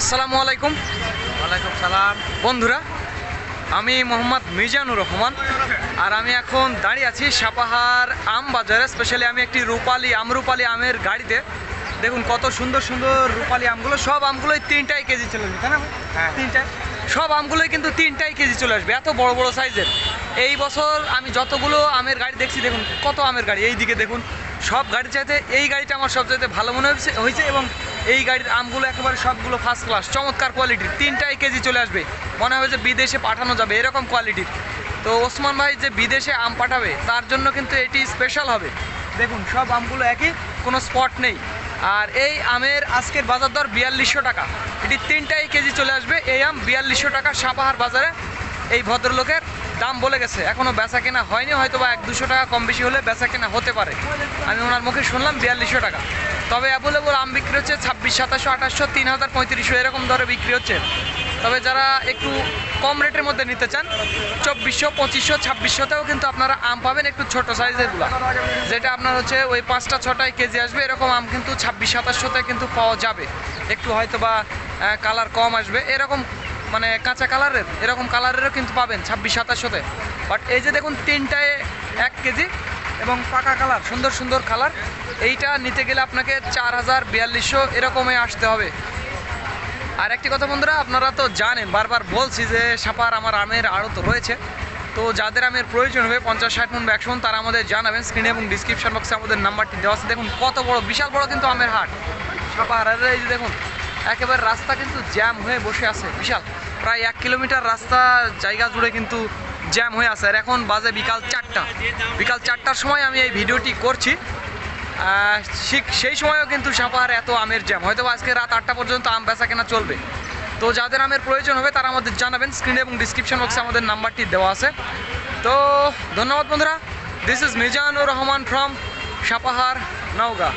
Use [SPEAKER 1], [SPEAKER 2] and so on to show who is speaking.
[SPEAKER 1] আসসালামু আলাইকুম।
[SPEAKER 2] ওয়ালাইকুম সালাম।
[SPEAKER 1] বন্ধুরা আমি মোহাম্মদ মিজানুর রহমান আর আমি এখন দাঁড়িয়ে আছি সাপাহার আম বাজারে। স্পেশালি আমি একটি রূপালি আমরুপালি আমের গাড়িতে। দেখুন কত সুন্দর সুন্দর রূপালি আমগুলো। সব আমগুলোই তিনটাই কেজি চলে আসবে তাই না?
[SPEAKER 2] হ্যাঁ।
[SPEAKER 1] তিনটায় সব আমগুলোই কিন্তু তিনটাই কেজি চলে আসবে এত বড় বড় সাইজের। এই বছর আমি যতগুলো আমের গাড়ি দেখছি দেখুন কত আমের গাড়ি। এই দিকে দেখুন সব গাড়ি চাইতে এই গাড়িটা আমার সবচাইতে ভালো মনে হয়েছে হয়েছে এবং এই গাড়ির আমগুলো একেবারে সবগুলো ফার্স্ট ক্লাস চমৎকার কোয়ালিটির তিনটাই কেজি চলে আসবে। মনে হবে যে বিদেশে পাঠানো যাবে, এরকম কোয়ালিটির তো ওসমান ভাই যে বিদেশে আম পাঠাবে, তার জন্য কিন্তু এটি স্পেশাল হবে। দেখুন, সব আমগুলো একই, কোনো স্পট নেই। আর এই আমের আজকের বাজার দর বিয়াল্লিশশো টাকা। এটি তিনটাই কেজি চলে আসবে। এই আম বিয়াল্লিশশো টাকা সাপাহার বাজারে এই ভদ্রলোকের দাম বলে গেছে। এখনও বেচা কেনা হয়নি হয়তো বা এক দুশো টাকা কম বেশি হলে বেচা কেনা হতে পারে। আমি ওনার মুখে শুনলাম বিয়াল্লিশশো টাকা। তবে অ্যাভেলেবল আম বিক্রি হচ্ছে ছাব্বিশ, সাতাশশো, আঠাশশো, তিন হাজার, পঁয়ত্রিশশো, এরকম দরে বিক্রি হচ্ছে। তবে যারা একটু কম রেটের মধ্যে নিতে চান, চব্বিশশো, পঁচিশশো, ছাব্বিশশোতেও কিন্তু আপনারা আম পাবেন একটু ছোট সাইজেরগুলো যেটা আপনার হচ্ছে ওই পাঁচটা, ছটায় কেজি আসবে, এরকম আম কিন্তু ছাব্বিশ, সাতাশশোতে কিন্তু পাওয়া যাবে। একটু হয়তো বা কালার কম আসবে। এরকম মানে কাঁচা কালারের, এরকম কালারেরও কিন্তু পাবেন ছাব্বিশ, সাতাশশোতে। বাট এই যে দেখুন, তিনটায় এক কেজি এবং পাকা কালার, সুন্দর সুন্দর কালার। এইটা নিতে গেলে আপনাকে চার হাজার বিয়াল্লিশশো এরকমে আসতে হবে। আর একটি কথা বন্ধুরা, আপনারা তো জানেন, বারবার বলছি যে সাপার আমার আমের আড়ত রয়েছে। তো যাদের আমের প্রয়োজন হবে, পঞ্চাশ, ষাট মন একশো তারা আমাদের জানাবেন স্ক্রিনে এবং ডিসক্রিপশন বক্সে আমাদের নাম্বারটি দেওয়া আছে। দেখুন, কত বড়, বিশাল বড় কিন্তু আমের হাট। সাপার, আর এই যে দেখুন একেবারে রাস্তা কিন্তু জ্যাম হয়ে বসে আছে, বিশাল। প্রায় এক কিলোমিটার রাস্তা, জায়গা জুড়ে কিন্তু জ্যাম হয়ে আছে। আর এখন বাজে বিকাল চারটা। বিকাল চারটার সময় আমি এই ভিডিওটি করছি। ঠিক সেই সময়ও কিন্তু সাপাহার এত আমের জ্যাম। হয়তো আজকে রাত আটটা পর্যন্ত আম বেচা কেনা চলবে। তো যাদের আমের প্রয়োজন হবে, তারা আমাদের জানাবেন। স্ক্রিনে এবং ডিসক্রিপশন বক্সে আমাদের নাম্বারটি দেওয়া আছে। তো ধন্যবাদ বন্ধুরা। This is Mizanur Rahman from Sapahar Naogaon.